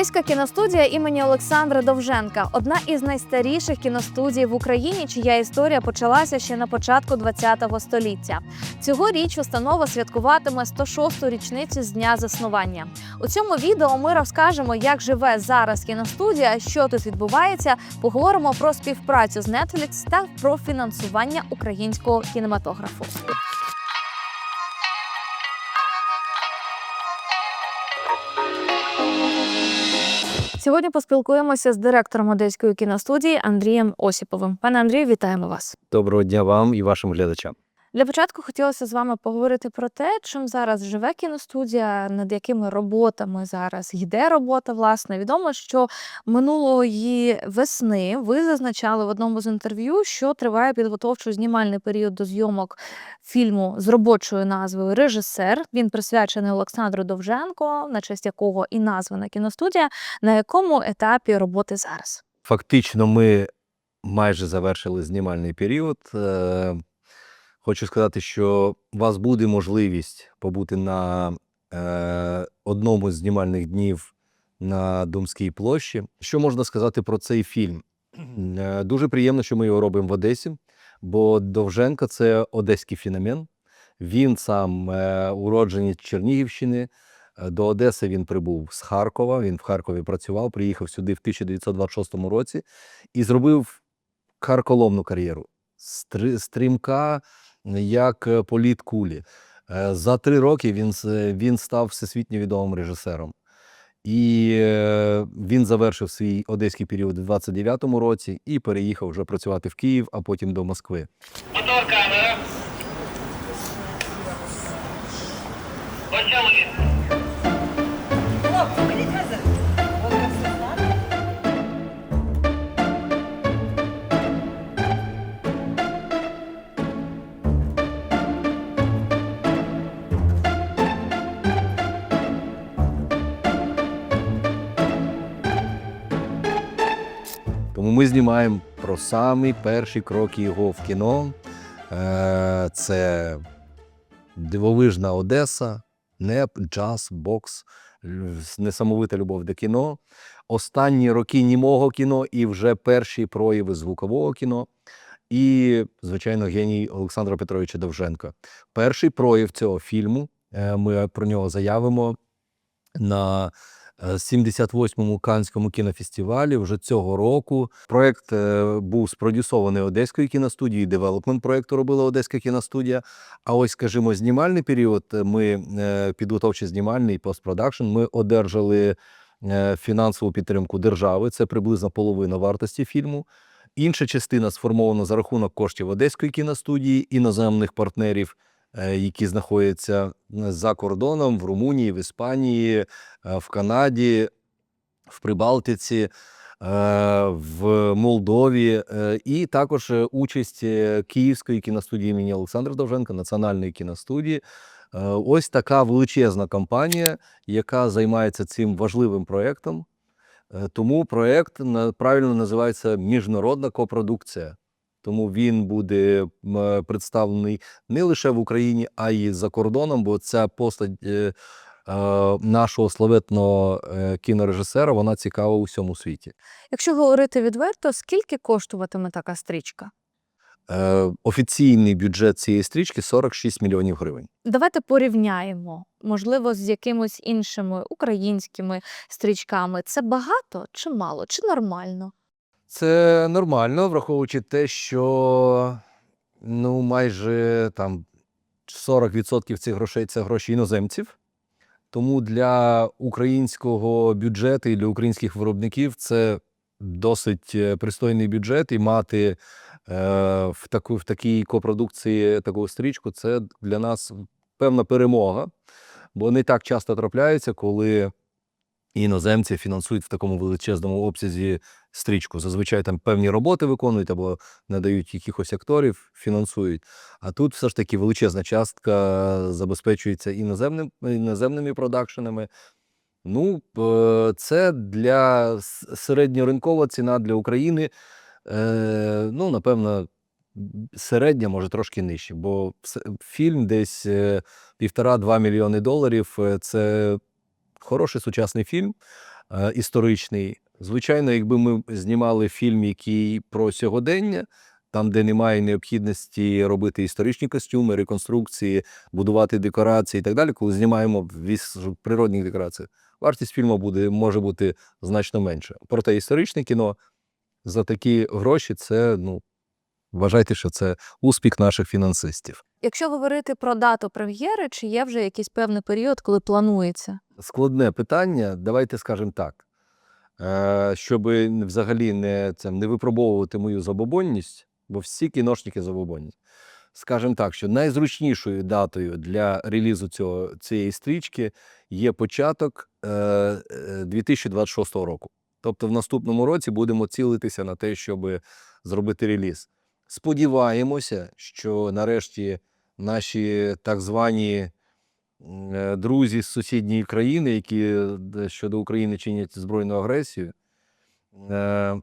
Одеська кіностудія імені Олександра Довженка одна із найстаріших кіностудій в Україні, чия історія почалася ще на початку ХХ століття. Цьогоріч установа святкуватиме 106-ту річницю з дня заснування. У цьому відео ми розкажемо, як живе зараз кіностудія, що тут відбувається. Поговоримо про співпрацю з Netflix та про фінансування українського кінематографу. Сьогодні поспілкуємося з директором одеської кіностудії Андрієм Осіповим. Пане Андрію, вітаємо вас. Доброго дня вам і вашим глядачам. Для початку хотілося з вами поговорити про те, чим зараз живе кіностудія, над якими роботами зараз йде робота. Власне, відомо, що минулої весни ви зазначали в одному з інтерв'ю, що триває підготовчо-знімальний період до зйомок фільму з робочою назвою Режисер. Він присвячений Олександру Довженко, на честь якого і названа кіностудія. На якому етапі роботи зараз? Фактично, ми майже завершили знімальний період. Хочу сказати, що у вас буде можливість побути на е, одному з знімальних днів на Думській площі. Що можна сказати про цей фільм? Е, Дуже приємно, що ми його робимо в Одесі, бо Довженко це одеський феномен. Він сам е, уродженець Чернігівщини. Е, До Одеси він прибув з Харкова. Він в Харкові працював, приїхав сюди в 1926 році і зробив карколомну кар'єру. Стри- Стрімка, як е, політ кулі. Е, За три роки він, він став всесвітньо відомим режисером. І е, він завершив свій одеський період у 29-му році і переїхав вже працювати в Київ, а потім до Москви. Мотор Тому ми знімаємо про самі перші кроки його в кіно. Е, Це дивовижна Одеса, НЕП, джаз, бокс, несамовита любов до кіно. Останні роки німого кіно і вже перші прояви звукового кіно. І, звичайно, геній Олександра Петровича Довженка. Перший прояв цього фільму, е, ми про нього заявимо на 78-му Канському кінофестивалі вже цього року. Проект е, був спродюсований Одеською кіностудією, девелопмент проекту робила Одеська кіностудія. А ось, скажімо, знімальний період, е, ми е, підготовчий знімальний постпродакшн, ми одержали е, фінансову підтримку держави. Це приблизно половина вартості фільму. Інша частина сформована за рахунок коштів Одеської кіностудії, іноземних партнерів, е, які знаходяться е, за кордоном в Румунії, в Іспанії, е, в Канаді, в Прибалтиці, е, в Молдові, е, і також е, участь е, Київської кіностудії імені Олександра Довженка, національної кіностудії. Е, Ось така величезна компанія, яка займається цим важливим проєктом. Е, Тому проєкт правильно називається міжнародна копродукція. Тому він буде е, представлений не лише в Україні, а й за кордоном, бо ця постать е, е, нашого славетного кінорежисера вона цікава у всьому світі. Якщо говорити відверто, скільки коштуватиме така стрічка? Офіційний бюджет цієї стрічки 46 мільйонів гривень. Давайте порівняємо, можливо, з якимись іншими українськими стрічками. Це багато чи мало, чи нормально? Це нормально, враховуючи те, що ну, майже там 40% цих грошей це гроші іноземців. Тому для українського бюджету і для українських виробників це досить е, пристойний бюджет, і мати е, в, таку, в такій копродукції таку стрічку це для нас певна перемога. Бо не так часто трапляється, коли іноземці фінансують в такому величезному обсязі стрічку. Зазвичай там певні роботи виконують або надають якихось акторів, фінансують. А тут все ж таки величезна частка забезпечується іноземним, іноземними продакшенами. Ну, е, це для середньоринкова ціна для України. Е, ну, напевно, середня, може трошки нижче, бо фільм десь е, півтора-два мільйони доларів це хороший сучасний фільм, е, історичний. Звичайно, якби ми знімали фільм, який про сьогодення, там, де немає необхідності робити історичні костюми, реконструкції, будувати декорації і так далі, коли знімаємо природних декораціях, вартість фільму буде, може бути значно менше. Проте історичне кіно за такі гроші це, ну, вважайте, що це успіх наших фінансистів. Якщо говорити про дату прем'єри, чи є вже якийсь певний період, коли планується? Складне питання, давайте скажемо так. Е, щоб взагалі не, це, не випробовувати мою забобонність, бо всі кіношники забобонні. Скажемо так, що найзручнішою датою для релізу цього, цієї стрічки є початок е, е, 2026 року. Тобто в наступному році будемо цілитися на те, щоб зробити реліз. Сподіваємося, що нарешті наші так звані е, друзі з сусідньої країни, які е, щодо України чинять збройну агресію, е,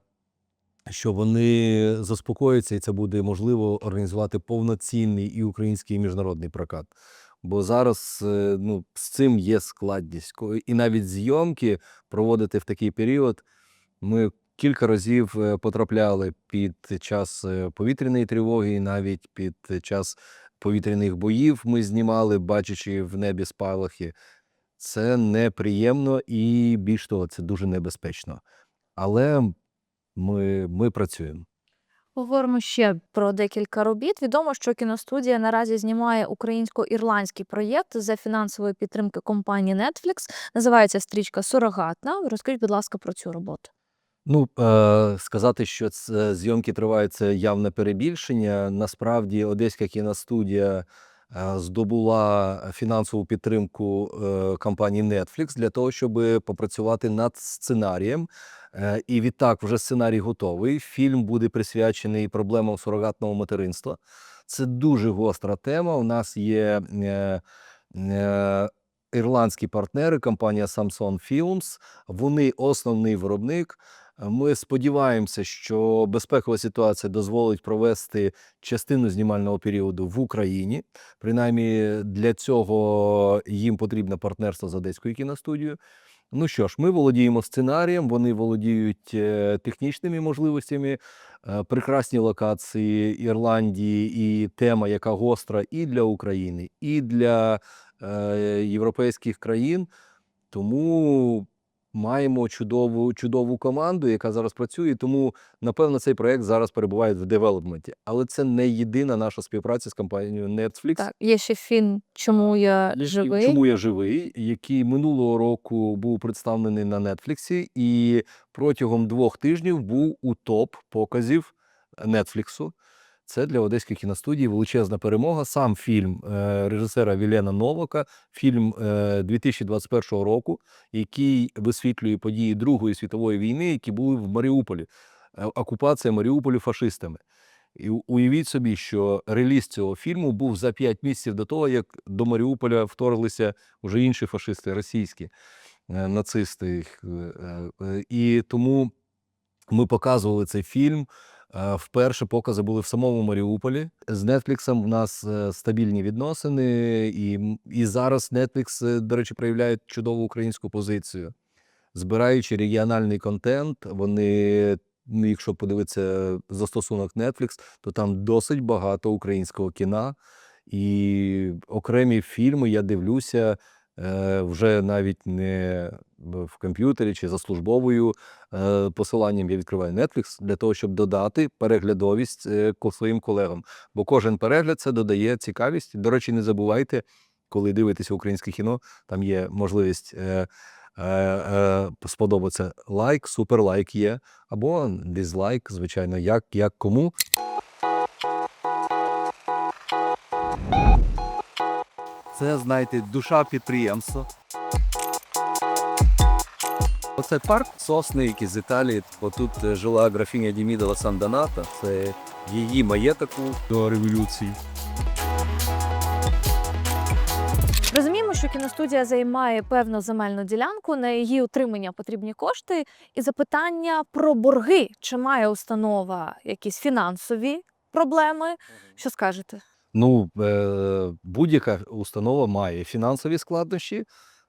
що вони заспокояться, і це буде можливо організувати повноцінний і український і міжнародний прокат. Бо зараз ну, з цим є складність. І навіть зйомки проводити в такий період. Ми кілька разів е, потрапляли під час е, повітряної тривоги, і навіть під час повітряних боїв ми знімали, бачачи в небі спалахи. Це неприємно і більш того, це дуже небезпечно. Але ми, ми працюємо. Поговоримо ще про декілька робіт. Відомо, що кіностудія наразі знімає українсько-ірландський проєкт за фінансової підтримки компанії Netflix. Називається стрічка Сурогатна. Розкажіть, будь ласка, про цю роботу. Ну, е, сказати, що це зйомки тривають, це явне перебільшення. Насправді, Одеська кіностудія е, здобула фінансову підтримку е, компанії Netflix для того, щоб попрацювати над сценарієм. Е, і відтак вже сценарій готовий. Фільм буде присвячений проблемам сурогатного материнства. Це дуже гостра тема. У нас є ірландські партнери, компанія Samsung Films. Вони основний виробник. Ми сподіваємося, що безпекова ситуація дозволить провести частину знімального періоду в Україні. Принаймні для цього їм потрібне партнерство з Одеською кіностудією. Ну що ж, ми володіємо сценарієм, вони володіють е, технічними можливостями, е, прекрасні локації Ірландії і тема, яка гостра і для України, і для е, європейських країн. Тому маємо чудову, чудову команду, яка зараз працює. Тому, напевно, цей проект зараз перебуває в девелопменті. Але це не єдина наша співпраця з компанією Netflix. Так, є ще фільм Чому я живий. Чому я живий, який минулого року був представлений на Нетфліксі, і протягом двох тижнів був у топ показів Нетфліксу. Це для Одеської кіностудії величезна перемога. Сам фільм е, режисера Вілена Новака, фільм е, 2021 року, який висвітлює події Другої світової війни, які були в Маріуполі. Е, Окупація Маріуполю фашистами. І уявіть собі, що реліз цього фільму був за 5 місяців до того, як до Маріуполя вторглися вже інші фашисти, російські е, нацисти. е, е, І тому ми показували цей фільм. Е, Вперше покази були в самому Маріуполі. З Netflix в нас е, стабільні відносини, і, і зараз Netflix, е, до речі, проявляють чудову українську позицію. Збираючи регіональний контент, вони, ну, якщо подивитися застосунок Netflix, то там досить багато українського кіна. І окремі фільми я дивлюся вже навіть не в комп'ютері чи за службовою е, посиланням. Я відкриваю Netflix для того, щоб додати переглядовість е, своїм колегам. Бо кожен перегляд це додає цікавість. До речі, не забувайте, коли дивитеся українське кіно, там є можливість. Е, е, е, сподобається лайк, суперлайк є, або дизлайк, звичайно, як, як кому. Це, знаєте, душа підприємства. Оце парк сосни, який з Італії. Отут е, жила графіня Дімідова Сан-Доната. Це її маєток до революції. Розуміємо, що кіностудія займає певну земельну ділянку, на її утримання потрібні кошти. І запитання про борги. Чи має установа якісь фінансові проблеми? Що скажете? Ну, е, будь-яка установа має фінансові складнощі.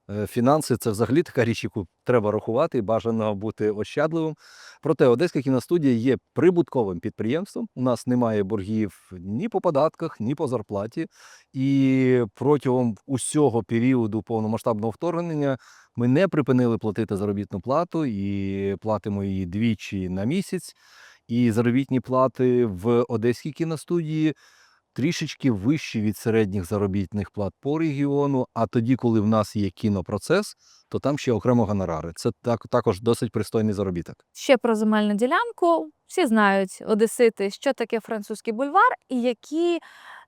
Е, Фінанси це взагалі така річ, яку треба рахувати, бажано бути ощадливим. Проте Одеська кіностудія є прибутковим підприємством. У нас немає боргів ні по податках, ні по зарплаті. І протягом усього періоду повномасштабного вторгнення ми не припинили платити заробітну плату і платимо її двічі на місяць. І заробітні плати в Одеській кіностудії трішечки вищі від середніх заробітних плат по регіону. А тоді, коли в нас є кінопроцес, то там ще окремо гонорари. Це так, також досить пристойний заробіток. Ще про земельну ділянку. Всі знають одесити, що таке французький бульвар і які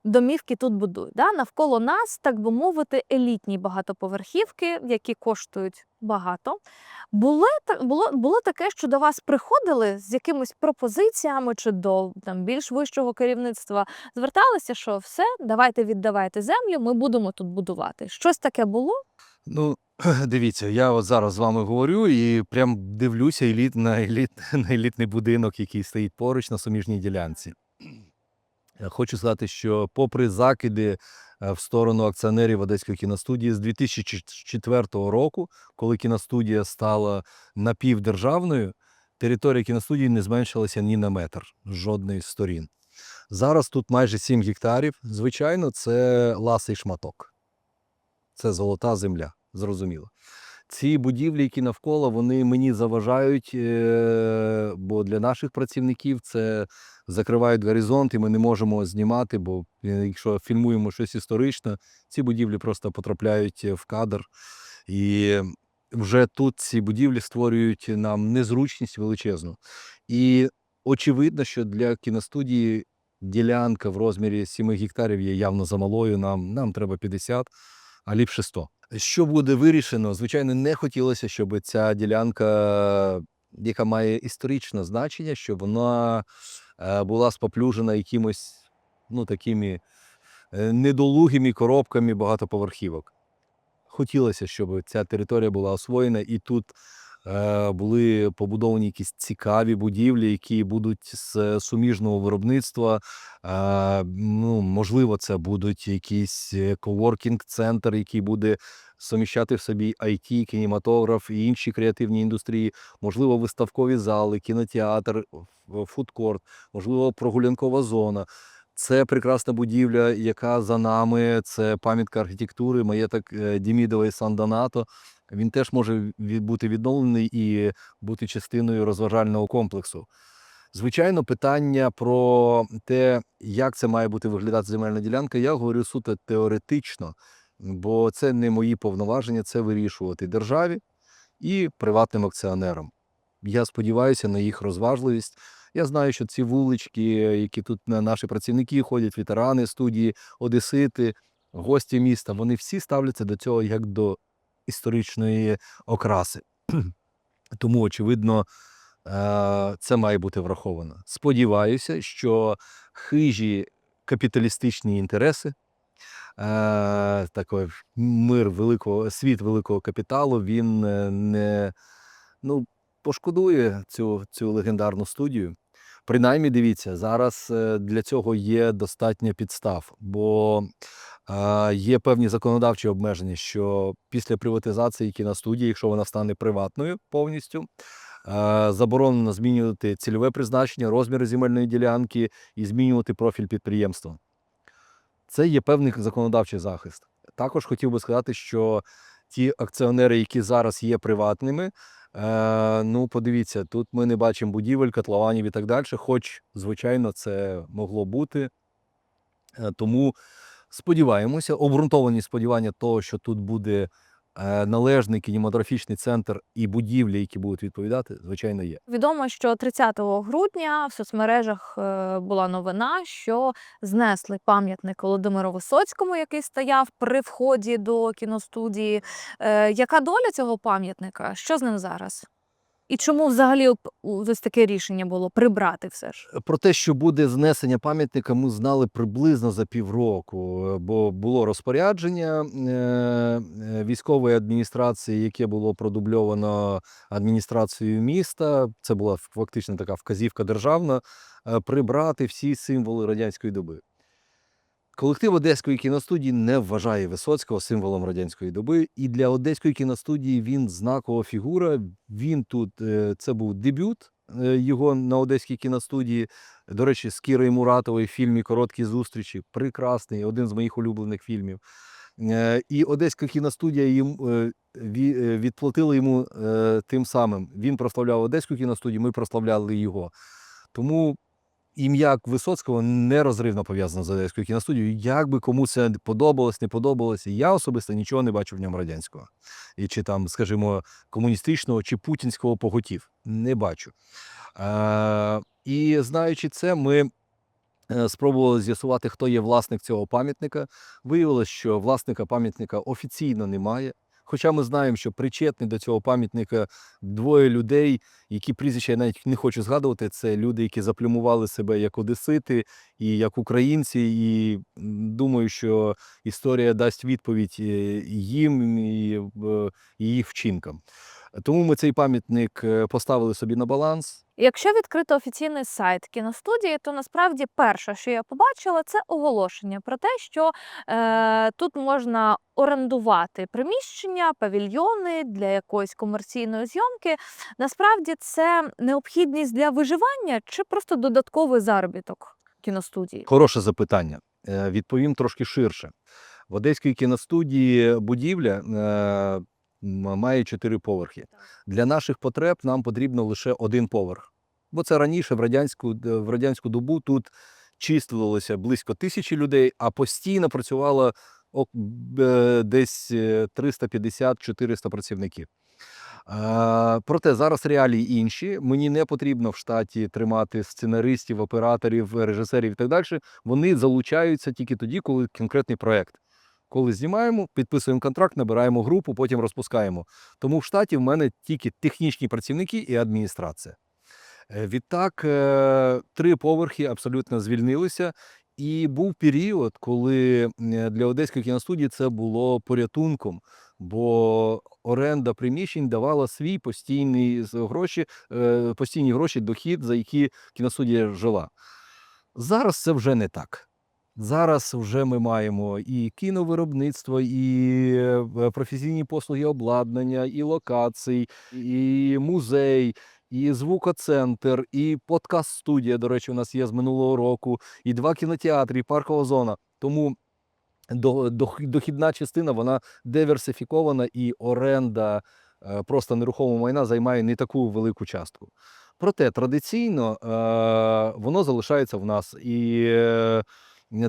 домівки тут будують. Да? Навколо нас, так би мовити, елітні багатоповерхівки, які коштують багато. Було, було, було таке, що до вас приходили з якимись пропозиціями чи до там, більш вищого керівництва, зверталися, що все, давайте віддавайте землю, ми будемо тут будувати. Щось таке було? Ну, дивіться, я от зараз з вами говорю і прям дивлюся еліт на, еліт, на елітний будинок, який стоїть поруч на суміжній ділянці. Я Хочу сказати, що попри закиди е, в сторону акціонерів Одеської кіностудії з 2004 року, коли кіностудія стала напівдержавною, територія кіностудії не зменшилася ні на метр з жодної з сторін. Зараз тут майже 7 гектарів. Звичайно, це ласий шматок. Це золота земля, зрозуміло. Ці будівлі, які навколо, вони мені заважають, е, бо для наших працівників це закривають горизонт, і ми не можемо знімати, бо е, якщо фільмуємо щось історичне, ці будівлі просто потрапляють в кадр. І вже тут ці будівлі створюють нам незручність величезну. І очевидно, що для кіностудії ділянка в розмірі 7 гектарів є явно замалою. Нам, нам треба 50, а ліпше 100. Що буде вирішено? Звичайно, не хотілося, щоб ця ділянка, яка має історичне значення, щоб вона е, була споплюжена якимось ну, такими е, недолугими коробками багатоповерхівок. Хотілося, щоб ця територія була освоєна, і тут були побудовані якісь цікаві будівлі, які будуть з суміжного виробництва. Е, ну, можливо, це будуть якийсь коворкінг-центр, який буде суміщати в собі IT, кінематограф і інші креативні індустрії, можливо, виставкові зали, кінотеатр, фудкорт, можливо, прогулянкова зона. Це прекрасна будівля, яка за нами, це пам'ятка архітектури, маєток е, Дімідова і Сан-Донато. Він теж може бути відновлений і бути частиною розважального комплексу. Звичайно, питання про те, як це має бути виглядати земельна ділянка, я говорю суто теоретично, бо це не мої повноваження, це вирішувати державі і приватним акціонерам. Я сподіваюся на їх розважливість. Я знаю, що ці вулички, які тут на- наші працівники ходять, ветерани студії, одесити, гості міста, вони всі ставляться до цього як до історичної окраси. Тому, очевидно, е, це має бути враховано. Сподіваюся, що хижі капіталістичні інтереси, е, такий мир великого, світ великого капіталу, він е, не ну, пошкодує цю, цю легендарну студію. Принаймні, дивіться, зараз е, для цього є достатньо підстав, бо е, є певні законодавчі обмеження, що після приватизації кіностудії, якщо вона стане приватною повністю, е, заборонено змінювати цільове призначення, розміри земельної ділянки і змінювати профіль підприємства. Це є певний законодавчий захист. Також хотів би сказати, що ті акціонери, які зараз є приватними, Е, ну, подивіться, тут ми не бачимо будівель, котлованів і так далі, хоч, звичайно, це могло бути. Е, тому сподіваємося, обґрунтовані сподівання того, що тут буде належний кінематографічний центр і будівлі, які будуть відповідати, звичайно, є. Відомо, що 30 грудня в соцмережах е, була новина, що знесли пам'ятник Володимиру Висоцькому, який стояв при вході до кіностудії. Е, Яка доля цього пам'ятника? Що з ним зараз? І чому взагалі ось таке рішення було прибрати все ж? Про те, що буде знесення пам'ятника, ми знали приблизно за півроку, е, бо було розпорядження е, е, військової адміністрації, яке було продубльовано адміністрацією міста. Це була фактично така вказівка державна е, прибрати всі символи радянської доби. Колектив Одеської кіностудії не вважає Висоцького символом радянської доби, і для Одеської кіностудії він знакова фігура. Він тут е, це був дебют е, його на Одеській кіностудії. До речі, з Кірою Муратовою в фільмі Короткі зустрічі. Прекрасний, один з моїх улюблених фільмів. Е, І Одеська кіностудія їм відплатила йому тим самим. Він прославляв Одеську кіностудію, ми прославляли його. Тому ім'я Висоцького нерозривно пов'язано з Одеською кіностудією. Як би кому це подобалось, не подобалося, я особисто нічого не бачу в ньому радянського. І чи там, скажімо, комуністичного чи путінського поготів. Не бачу. Е, і знаючи це, ми е, спробували з'ясувати, хто є власник цього пам'ятника. Виявилось, що власника пам'ятника офіційно немає. Хоча ми знаємо, що причетні до цього пам'ятника двоє людей, які прізвища я навіть не хочу згадувати, це люди, які заплюмували себе як одесити і як українці. І думаю, що історія дасть відповідь е, їм і е, їх вчинкам. Тому ми цей пам'ятник е, поставили собі на баланс. Якщо відкрити офіційний сайт кіностудії, то насправді перше, що я побачила, це оголошення про те, що е, тут можна орендувати приміщення, павільйони для якоїсь комерційної зйомки. Насправді це необхідність для виживання чи просто додатковий заробіток кіностудії? Хороше запитання. Е, Відповім трошки ширше. В Одеській кіностудії будівля е, має чотири поверхи. Для наших потреб нам потрібно лише один поверх. Бо це раніше в радянську, в радянську добу тут числилося близько тисячі людей, а постійно працювало десь е, 350-400 працівників. Е, Проте зараз реалії інші. Мені не потрібно в штаті тримати сценаристів, операторів, режисерів і так далі. Вони залучаються тільки тоді, коли конкретний проект. Коли знімаємо, підписуємо контракт, набираємо групу, потім розпускаємо. Тому в штаті в мене тільки технічні працівники і адміністрація. Е, Відтак, е, три поверхи абсолютно звільнилися. І був період, коли е, для Одеської кіностудії це було порятунком, бо оренда приміщень давала свій постійний гроші, постійні гроші, дохід, за які кіностудія жила. Зараз це вже не так. Зараз вже ми маємо і кіновиробництво, і професійні послуги обладнання, і локацій, і музей, і звукоцентр, і подкаст-студія. До речі, у нас є з минулого року, і два кінотеатри, і паркова зона. Тому до- дох- дохідна частина вона диверсифікована, і оренда е, просто нерухомого майна займає не таку велику частку. Проте традиційно е, воно залишається в нас, і е,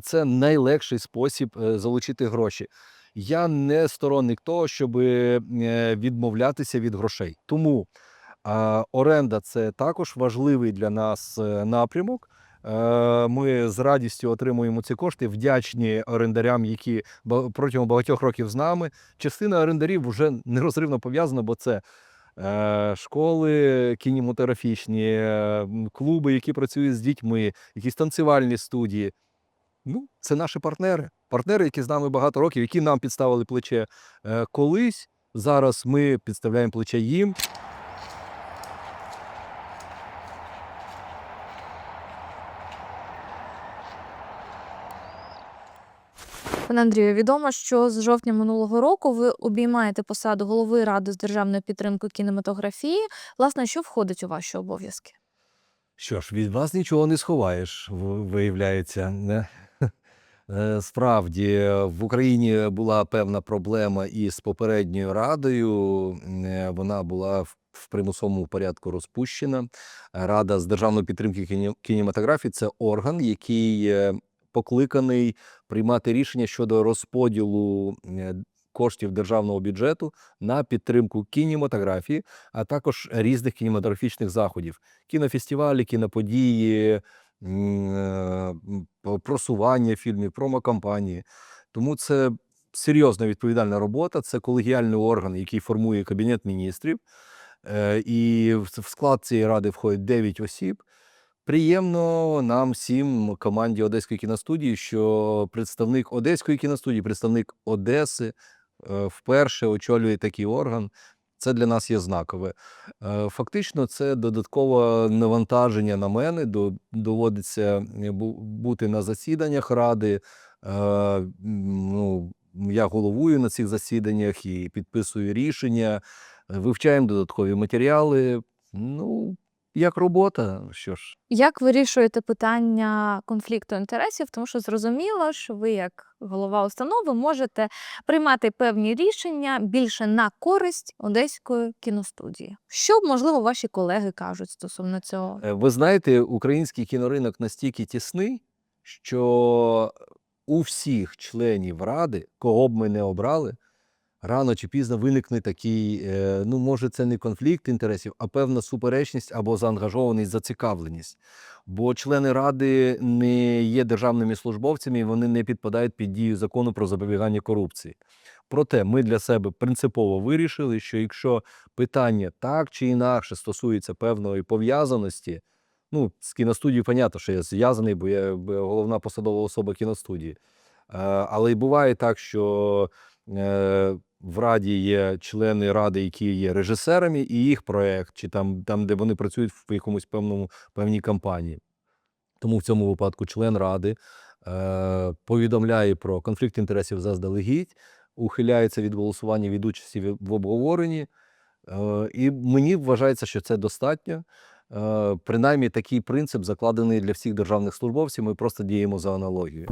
це найлегший спосіб залучити гроші. Я не сторонник того, щоб відмовлятися від грошей. Тому оренда це також важливий для нас е, напрямок. Е, Ми з радістю отримуємо ці кошти, вдячні орендарям, які протягом багатьох років з нами. Частина орендарів вже нерозривно пов'язана, бо це е, школи кінематографічні, клуби, які працюють з дітьми, якісь танцювальні студії. Ну, це наші партнери. Партнери, які з нами багато років, які нам підставили плече колись. Зараз ми підставляємо плече їм. Пане Андрію, відомо, що з жовтня минулого року ви обіймаєте посаду голови ради з державної підтримки кінематографії. Власне, що входить у ваші обов'язки? Що ж, від вас нічого не сховаєш, виявляється. Не? Е, Справді, в Україні була певна проблема із попередньою радою. Е, Вона була в примусовому порядку розпущена. Рада з державної підтримки кінематографії це орган, який е, покликаний приймати рішення щодо розподілу е, коштів державного бюджету на підтримку кінематографії, а також різних кінематографічних заходів кінофестивалі, кіноподії, е, просування фільмів, промокампанії. Тому це серйозна відповідальна робота. Це колегіальний орган, який формує Кабінет міністрів. е, і в склад цієї ради входить 9 осіб. Приємно нам всім команді Одеської кіностудії, що представник Одеської кіностудії, представник Одеси е, вперше очолює такий орган. Це для нас є знакове. Е, Фактично, це додаткове навантаження на мене. Доводиться е, бути на засіданнях ради. Ну, я головую на цих засіданнях і підписую рішення, вивчаємо додаткові матеріали. Ну, як робота, що ж. Як вирішуєте питання конфлікту інтересів? Тому що зрозуміло, що ви, як голова установи, можете приймати певні рішення більше на користь одеської кіностудії. Що можливо ваші колеги кажуть стосовно цього? Е, Ви знаєте, український кіноринок настільки тісний, що у всіх членів ради, кого б ми не обрали, рано чи пізно виникне такий, е, ну, може, це не конфлікт інтересів, а певна суперечність або заангажованість, зацікавленість. Бо члени ради не є державними службовцями, і вони не підпадають під дію закону про запобігання корупції. Проте ми для себе принципово вирішили, що якщо питання так чи інакше стосується певної пов'язаності, ну, з кіностудією, понятно, що я зв'язаний, бо я головна посадова особа кіностудії. Е, Але й буває так, що е, в раді є члени ради, які є режисерами, і їх проект, чи там, там де вони працюють в якомусь певному певній кампанії. Тому в цьому випадку член ради е, повідомляє про конфлікт інтересів заздалегідь, ухиляється від голосування від участі в- обговоренні. Е, І мені вважається, що це достатньо. Е, Принаймні такий принцип закладений для всіх державних службовців. Ми просто діємо за аналогією.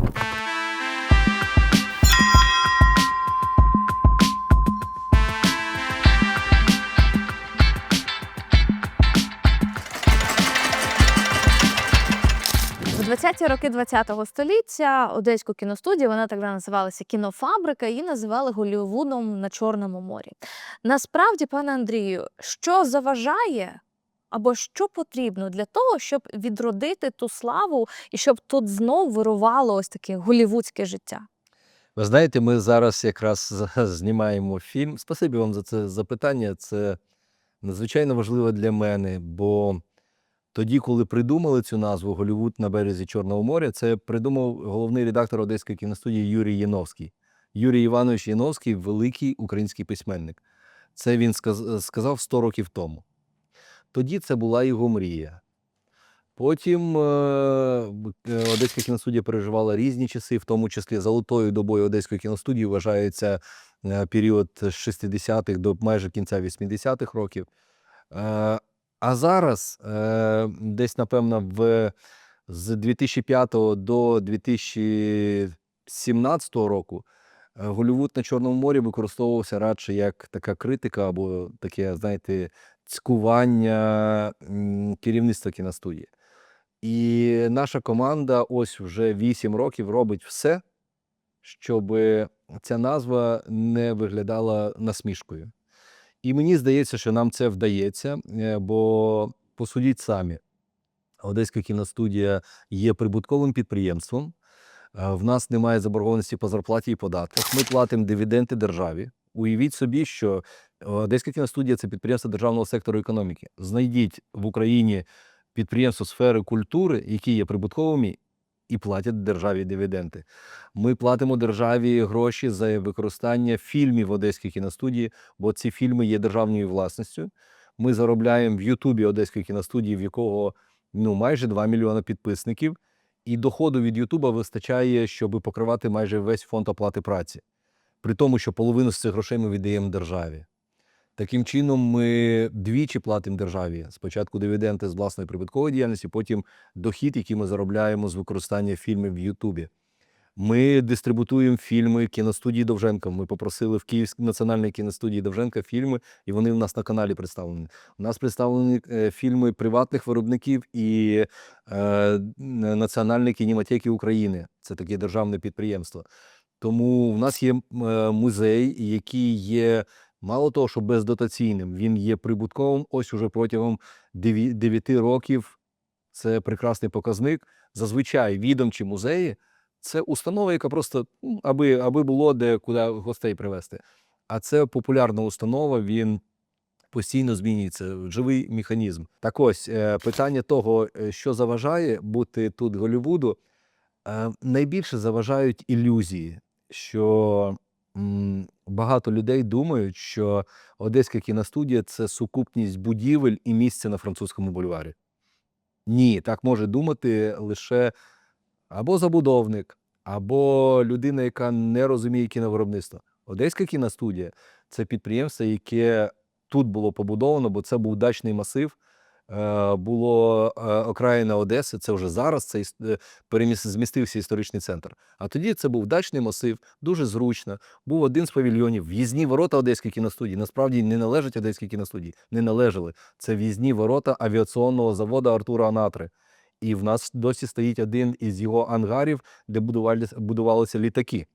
20-ті роки 20-го століття одеську кіностудію, вона тоді називалася кінофабрика, її називали Голлівудом на Чорному морі. Насправді, пане Андрію, що заважає або що потрібно для того, щоб відродити ту славу і щоб тут знов вирувало ось таке голівудське життя? Ви знаєте, ми зараз якраз знімаємо фільм. Спасибі вам за це запитання. Це надзвичайно важливо для мене, бо тоді, коли придумали цю назву Голівуд на березі Чорного моря, це придумав головний редактор Одеської кіностудії Юрій Яновський. Юрій Іванович Яновський великий український письменник. Це він сказав 100 років тому. Тоді це була його мрія. Потім е, е, Одеська кіностудія переживала різні часи, в тому числі золотою добою Одеської кіностудії вважається е, період з 60-х до майже кінця 80-х років. А зараз, е, десь, напевно, в, з 2005 до 2017 року е, Голлівуд на Чорному морі використовувався радше як така критика або таке, знаєте, цькування керівництва кіностудії. І наша команда ось вже 8 років робить все, щоб ця назва не виглядала насмішкою. І мені здається, що нам це вдається, е, бо посудіть самі, Одеська кіностудія є прибутковим підприємством. е, В нас немає заборгованості по зарплаті і податках. Ми платимо дивіденди державі. Уявіть собі, що Одеська кіностудія це підприємство державного сектору економіки. Знайдіть в Україні підприємство сфери культури, які є прибутковими і платять державі дивіденди. Ми платимо державі гроші за використання фільмів в Одеській кіностудії, бо ці фільми є державною власністю. Ми заробляємо в Ютубі Одеської кіностудії, в якого ну, майже 2 мільйони підписників, і доходу від Ютуба вистачає, щоб покривати майже весь фонд оплати праці. При тому, що половину з цих грошей ми віддаємо державі. Таким чином, ми двічі платимо державі. Спочатку дивіденди з власної прибуткової діяльності, потім дохід, який ми заробляємо з використання фільмів в Ютубі. Ми дистрибутуємо фільми кіностудії Довженка. Ми попросили в Київській національній кіностудії Довженка фільми, і вони в нас на каналі представлені. У нас представлені е, фільми приватних виробників і е, Національної кінематеки України. Це таке державне підприємство. Тому в нас є е, музей, який є мало того, що бездотаційним, він є прибутковим. Ось уже протягом 9 років. Це прекрасний показник. Зазвичай відомчі музеї це установа, яка просто ну, аби, аби було де куди гостей привезти. А це популярна установа. Він постійно змінюється, живий механізм. Так ось е, питання того, е, що заважає бути тут Голлівуду, е, найбільше заважають ілюзії, що багато людей думають, що Одеська кіностудія це сукупність будівель і місця на французькому бульварі. Ні, так може думати лише або забудовник, або людина, яка не розуміє кіновиробництва. Одеська кіностудія це підприємство, яке тут було побудовано, бо це був дачний масив. Е, Було е, окраїна Одеси, це вже зараз це іс- е, переміс- змістився історичний центр. А тоді це був дачний масив, дуже зручно. Був один з павільйонів. В'їзні ворота Одеської кіностудії. Насправді не належать Одеській кіностудії, не належали. Це в'їзні ворота авіаційного заводу Артура Анатри. І в нас досі стоїть один із його ангарів, де будували, будувалися літаки.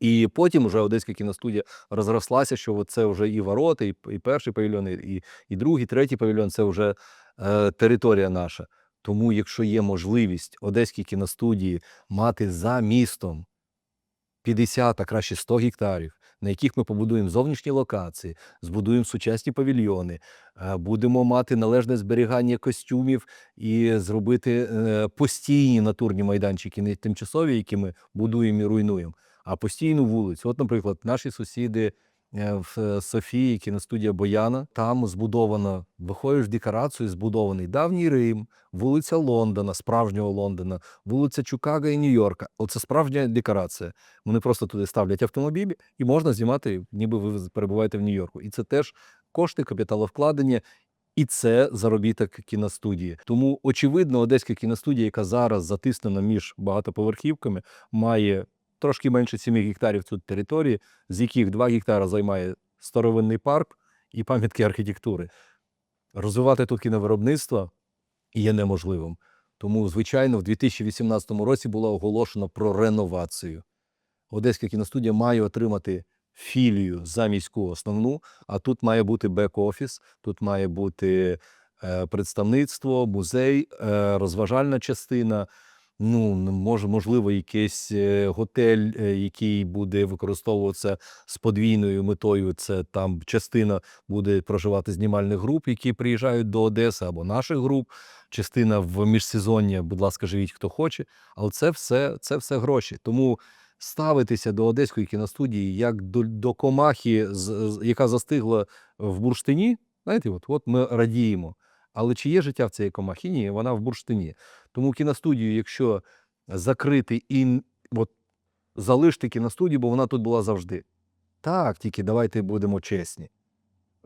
І потім вже Одеська кіностудія розрослася, що це вже і ворота, і, і перший павільйон, і, і другий, третій павільйон це вже е, територія наша. Тому, якщо є можливість Одеській кіностудії мати за містом 50, а краще 100 гектарів, на яких ми побудуємо зовнішні локації, збудуємо сучасні павільйони, е, будемо мати належне зберігання костюмів і зробити е, постійні натурні майданчики, не тимчасові, які ми будуємо і руйнуємо, а постійну вулицю. От, наприклад, наші сусіди е, в е, Софії, кіностудія Бояна, там збудовано, виходиш в декорацію, збудований давній Рим, вулиця Лондона, справжнього Лондона, вулиця Чикаго і Нью-Йорка. Оце справжня декорація. Вони просто туди ставлять автомобілі і можна знімати, ніби ви перебуваєте в Нью-Йорку. І це теж кошти, капіталовкладення. І це заробіток кіностудії. Тому очевидно, одеська кіностудія, яка зараз затиснена між багатоповерхівками, має трошки менше 7 гектарів тут території, з яких 2 гектара займає старовинний парк і пам'ятки архітектури. Розвивати тут кіновиробництво є неможливим. Тому, звичайно, в 2018 році було оголошено про реновацію. Одеська кіностудія має отримати філію за міську основну, а тут має бути бек-офіс, тут має бути е, представництво, музей, е, розважальна частина. Ну, може, можливо, якийсь е, готель, е, який буде використовуватися з подвійною метою. Це там частина буде проживати знімальних груп, які приїжджають до Одеси, або наших груп, частина в міжсезоння, будь ласка, живіть хто хоче. Але це все, це все гроші. Тому ставитися до одеської кіностудії як до, до комахи, з, яка застигла в бурштині. Знаєте, от, от ми радіємо. Але чи є життя в цій комахі? Ні, вона в бурштині. Тому кіностудію, якщо закрити і от, залишити кіностудію, бо вона тут була завжди. Так, тільки давайте будемо чесні.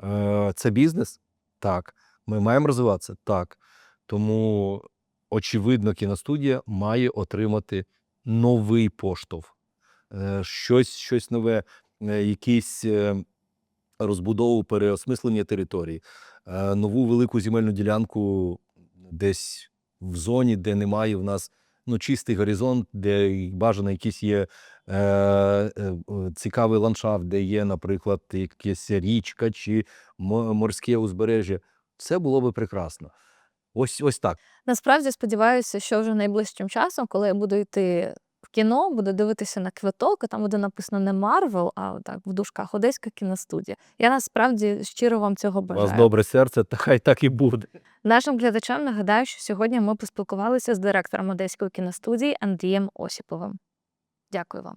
Е, це бізнес? Так. Ми маємо розвиватися? Так. Тому, очевидно, кіностудія має отримати новий поштовх. Е, щось, щось нове, е, якісь е, розбудову, переосмислення території, е, нову велику земельну ділянку десь в зоні, де немає в нас ну, чистий горизонт, де бажано якийсь є е, е, цікавий ландшафт, де є, наприклад, якась річка чи мо- морське узбережжя. Це було би прекрасно. Ось, ось так. Насправді сподіваюся, що вже найближчим часом, коли я буду йти кіно, буду дивитися на квиток, і там буде написано не Марвел, а так в дужках Одеська кіностудія. Я насправді щиро вам цього У вас добре серце, та хай так і буде. Нашим глядачам нагадаю, що сьогодні ми поспілкувалися з директором Одеської кіностудії Андрієм Осіповим. Дякую вам.